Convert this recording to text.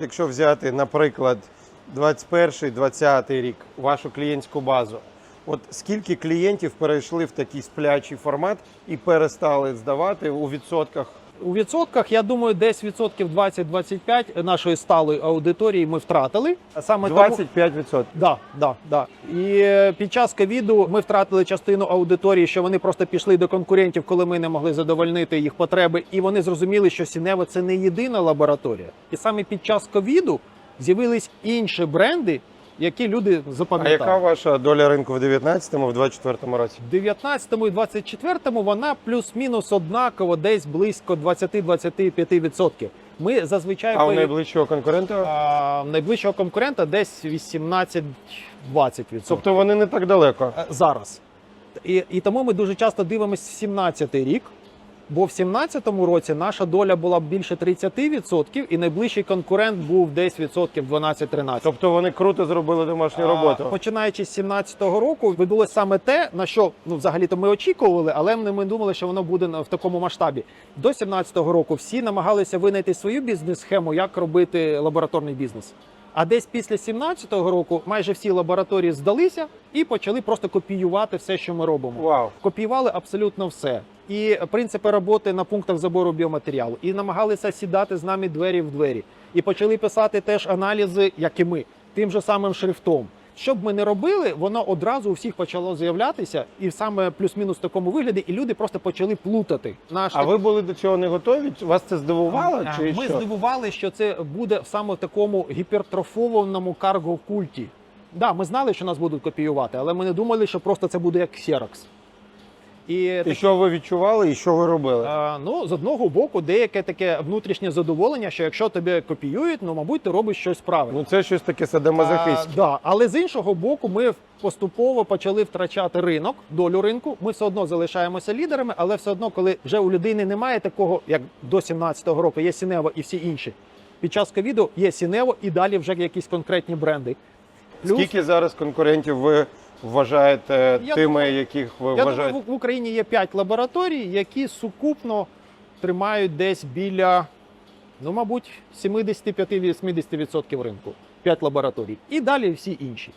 Якщо взяти, наприклад, 21-20 рік, вашу клієнтську базу, от скільки клієнтів перейшли в такий сплячий формат і перестали здавати у відсотках? У відсотках, я думаю, десь відсотків 20-25 нашої сталої аудиторії ми втратили. Саме тому- 25%. Да, да, да. І е, під час ковіду ми втратили частину аудиторії, що вони просто пішли до конкурентів, коли ми не могли задовольнити їх потреби, і вони зрозуміли, що Сінева це не єдина лабораторія. І саме під час ковіду з'явились інші бренди, які люди А яка ваша доля ринку в 19-му, в 24-му році? В 19-му і 24-му вона плюс-мінус однаково, десь близько 20-25%. Ми зазвичай А у найближчого конкурента? а, найближчого конкурента десь 18-20%. Тобто вони не так далеко. Е, зараз. І, і тому ми дуже часто дивимося 17-й рік, бо в 17-му році наша доля була більше 30%, і найближчий конкурент був десь відсотків 12-13. Тобто вони круто зробили домашню А, роботу. Починаючи з 17-го року, відбулося саме те, на що ну взагалі-то ми очікували, але ми думали, що воно буде в такому масштабі. До 17-го року всі намагалися винайти свою бізнес-схему, як робити лабораторний бізнес. А десь після 17-го року майже всі лабораторії здалися і почали просто копіювати все, що ми робимо. Вау. Копіювали абсолютно все. І принципи роботи на пунктах забору біоматеріалу, і намагалися сідати з нами двері в двері, і почали писати теж аналізи, як і ми, тим же самим шрифтом. Що б ми не робили, воно одразу у всіх почало з'являтися, і саме плюс-мінус в такому вигляді, і люди просто почали плутати. Наш А ви були до цього не готові? Вас це здивувало? А, Чи ми що? здивували, що це буде в саме такому гіпертрофованому карго-культі. Да, ми знали, що нас будуть копіювати, але ми не думали, що просто це буде як Xerox. І, І що ви відчували, і що ви робили? А, ну, з одного боку, деяке таке внутрішнє задоволення, що якщо тебе копіюють, ну мабуть, ти робиш щось правильно. Ну це щось таке садомазохистське. да. Але з іншого боку, ми поступово почали втрачати ринок, долю ринку. Ми все одно залишаємося лідерами, але все одно, коли вже у людини немає такого, як до 17-го року, є Сінево і всі інші. Під час ковіду є Сінево і далі вже якісь конкретні бренди. Плюс, Скільки зараз конкурентів ви вважаєте Я тими, думаю- яких ви я вважаєте? думаю, в Україні є 5 лабораторій, які сукупно тримають десь біля, ну, мабуть, 75-80% ринку. 5 лабораторій. І далі всі інші.